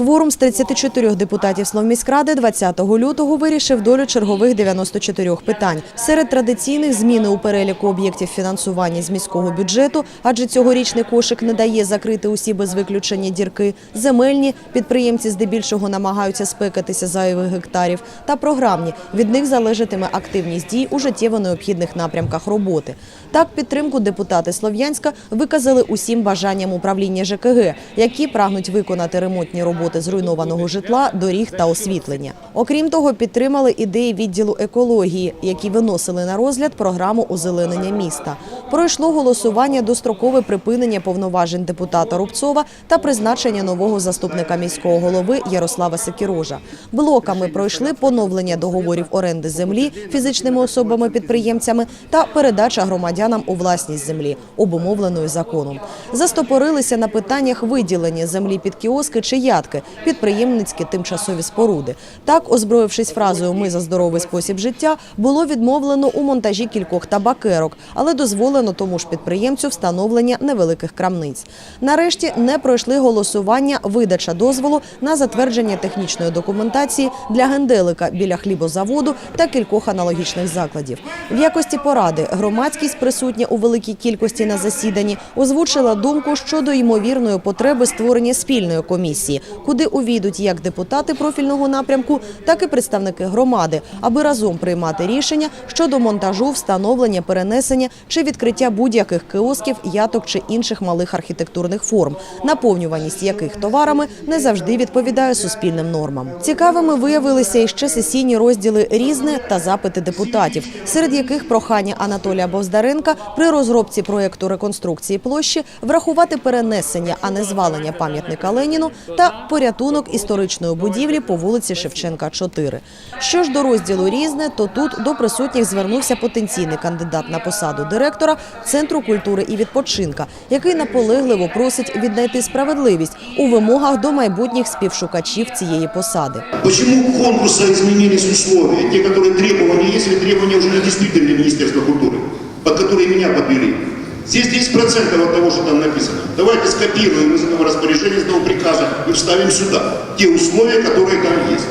Кворум з 34 депутатів Словміськради 20 лютого вирішив долю чергових 94 питань. Серед традиційних зміни у переліку об'єктів фінансування з міського бюджету, адже цьогорічний кошик не дає закрити усі без виключення дірки. Земельні підприємці здебільшого намагаються спекатися зайвих гектарів. Та програмні від них залежатиме активність дій у життєво необхідних напрямках роботи. Так підтримку депутати Слов'янська виказали усім бажанням управління ЖКГ, які прагнуть виконати ремонтні роботи зруйнованого житла, доріг та освітлення. Окрім того, підтримали ідеї відділу екології, які виносили на розгляд програму озеленення міста. Пройшло голосування дострокове припинення повноважень депутата Рубцова та призначення нового заступника міського голови Ярослава Секірожа. Блоками пройшли поновлення договорів оренди землі фізичними особами-підприємцями та передача громадянам у власність землі, обумовленої законом. Застопорилися на питаннях виділення землі під кіоски чи ядки, підприємницькі тимчасові споруди. Так, озброївшись фразою Ми за здоровий спосіб життя, було відмовлено у монтажі кількох табакерок, але дозволено тому ж підприємцю встановлення невеликих крамниць. Нарешті не пройшли голосування видача дозволу на затвердження технічної документації для генделика біля хлібозаводу та кількох аналогічних закладів. В якості поради громадськість присутня у великій кількості на засіданні озвучила думку щодо ймовірної потреби створення спільної комісії, куди увійдуть як депутати профільного напрямку, так і представники громади, аби разом приймати рішення щодо монтажу, встановлення, перенесення чи відкриття будь-яких кіосків, яток чи інших малих архітектурних форм, наповнюваність яких товарами не завжди відповідає суспільним нормам. Цікавими виявилися і ще сесійні розділи різне та запити депутатів, серед яких прохання Анатолія Бовздаренка при розробці проєкту реконструкції площі врахувати перенесення, а не звалення пам'ятника Леніну та порятунок історичної будівлі по вулиці Шевченка, 4. Що ж до розділу різне, то тут до присутніх звернувся потенційний кандидат на посаду директора Центру культури і відпочинка, який наполегливо просить віднайти справедливість у вимогах до майбутніх співшукачів цієї посади. Почему у конкурса изменились условия, те, которые требования, если требования уже не действительно Министерства культуры, под которые меня подвели? Здесь 10% от того, что там написано. Давайте скопируем из этого распоряжения, из этого приказа и вставим сюда те условия, которые там есть.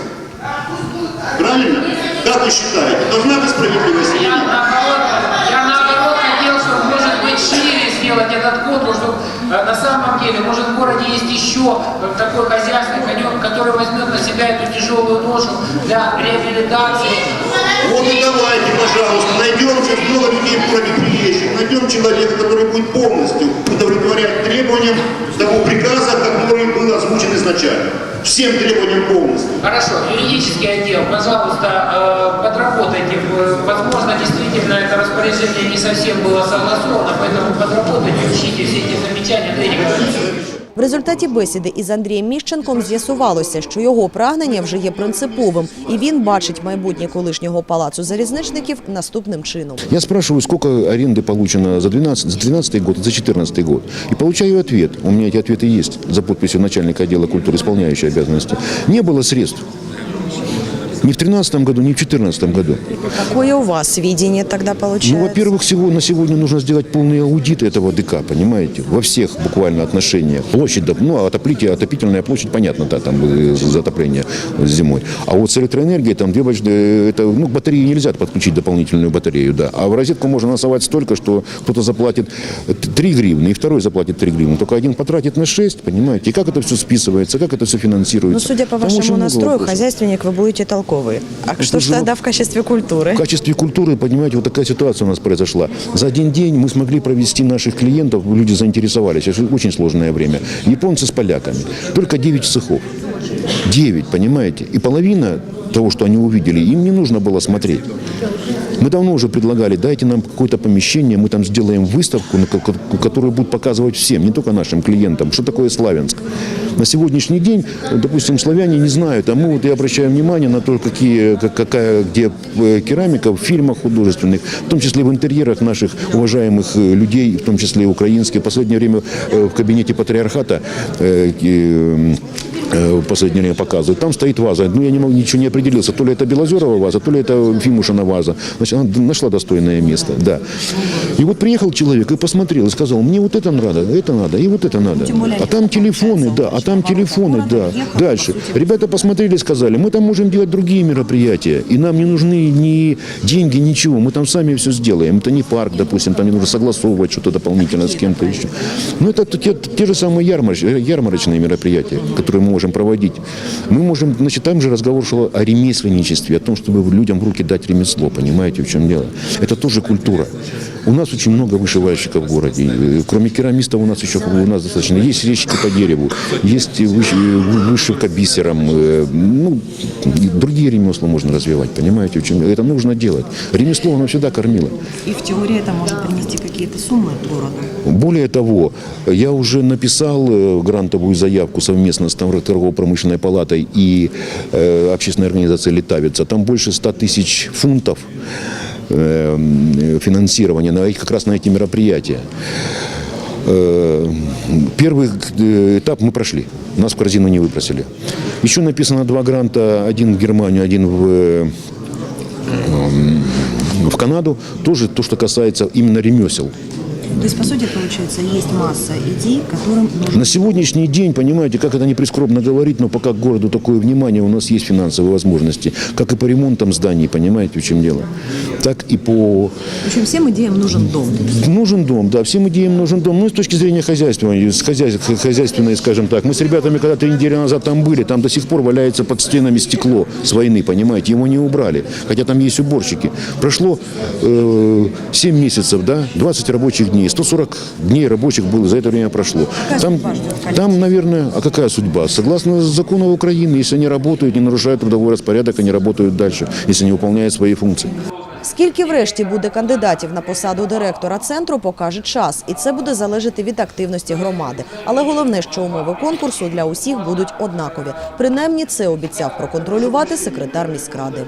Правильно? Как вы считаете, должна быть справедливость или Я нет? На самом деле, может, в городе есть еще э, такой хозяйственный конек, который возьмет на себя эту тяжелую ношу для реабилитации. Вот и давайте, пожалуйста, найдем сейчас много людей в городе приезжих, найдем человека, который будет полностью удовлетворять требованиям того приказа, который был озвучен изначально. Всем требованиям полностью. Хорошо, юридический отдел, пожалуйста, э, подработайте. Э, Возможно, действительно, это распоряжение не совсем было согласовано, поэтому подработайте, учите все эти замечания. Дайте мне. В результаті бесіди із Андрієм Міщенком з'ясувалося, що його прагнення вже є принциповим, і він бачить майбутнє колишнього палацу залізничників наступним чином. Я спрашиваю, сколько аренды получено за 12, за 13 год и за 14 год. И получаю ответ. У меня эти ответы есть за подписью начальника отдела культуры, исполняющей обязанности. Не было средств. Ни в 2013 году, ни в 2014 году. Какое у вас видение тогда получается? Ну, во-первых, всего на сегодня нужно сделать полный аудит этого ДК, понимаете? Во всех буквально отношениях. Площадь, ну, отоплите, отопительная площадь, понятно, да, там э, затопление зимой. А вот с электроэнергией там две э, это, ну, к батарее нельзя подключить дополнительную батарею, да. А в розетку можно насовать столько, что кто-то заплатит 3 гривны, и второй заплатит 3 гривны. Только один потратит на 6, понимаете? И как это все списывается, как это все финансируется? Ну, судя по Там вашему настрою, вопросов. хозяйственник вы будете толковый. А что ж же- тогда в качестве культуры? В качестве культуры, понимаете, вот такая ситуация у нас произошла. За один день мы смогли провести наших клиентов, люди заинтересовались. Это очень сложное время. Японцы с поляками. Только 9 цехов. 9, понимаете? И половина того, что они увидели, им не нужно было смотреть. Мы давно уже предлагали, дайте нам какое-то помещение, мы там сделаем выставку, на ко- ко- которую будут показывать всем, не только нашим клиентам, что такое Славянск. На сегодняшний день, допустим, славяне не знают, а мы вот и обращаем внимание на то, какие, как- какая, где э, керамика в фильмах художественных, в том числе в интерьерах наших уважаемых э, людей, в том числе и украинских. В последнее время э, в кабинете патриархата э, э, э, в последнее время показывают. Там стоит ваза. Ну, я не могу, ничего не определился. То ли это Белозерова ваза, то ли это Фимушина ваза. Значит, она нашла достойное место, да. И вот приехал человек и посмотрел, и сказал, мне вот это надо, это надо, и вот это надо. А там телефоны, да, а там телефоны, да. Дальше. Ребята посмотрели и сказали, мы там можем делать другие мероприятия, и нам не нужны ни деньги, ничего, мы там сами все сделаем. Это не парк, допустим, там не нужно согласовывать что-то дополнительно с кем-то еще. Ну, это те, те же самые ярмарочные мероприятия, которые мы можем проводить. Мы можем, значит, там же разговор шел о ремесленничестве, о том, чтобы людям в руки дать ремесло, понимаете, в чем дело. Это тоже культура. У нас очень много вышивальщиков в городе. Э, Кроме керамистов у нас еще у нас достаточно. Есть резчики по дереву, есть выш- э, вышивка бисером. э, Ну, другие ремесла можно развивать, понимаете, дело. Это нужно делать. Ремесло оно всегда кормило. И в теории это может принести какие-то суммы городу. Более того, я уже написал э, грантовую заявку совместно с торгово-промышленной палатой и э, общественной организацией «Летавица». Там больше 100 тысяч фунтов э, финансирования на, как раз на эти мероприятия. Э, Первый э, этап мы прошли. Нас в корзину не выбросили. Еще написано два гранта. Один в Германию, один в э, в Канаду. Тоже то, что касается именно ремесел. То есть, по сути, получается, есть масса идей, которым нужно На сегодняшний день, понимаете, как это не прискорбно говорить, но пока к городу такое внимание, у нас есть финансовые возможности, как и по ремонтам зданий, понимаете, в чем дело, так и по... В общем, всем идеям нужен дом. Нужен дом, да, всем идеям нужен дом. Ну, и с точки зрения хозяйства, хозяйственной, скажем так. Мы с ребятами, когда три недели назад там были, там до сих пор валяется под стенами стекло с войны, понимаете, его не убрали, хотя там есть уборщики. Прошло э, 7 месяцев, да, 20 рабочих дней, 140 дней рабочих было, за это время прошло. Там, там, наверное, а какая судьба? Согласно закону Украины, если они работают, не нарушают трудовой распорядок, они работают дальше, если не выполняют свои функции. Скільки врешті буде кандидатів на посаду директора центру, покаже час, і це буде залежати від активності громади. Але головне, що умови конкурсу для усіх будуть однакові. Принаймні, це обіцяв проконтролювати секретар міськради.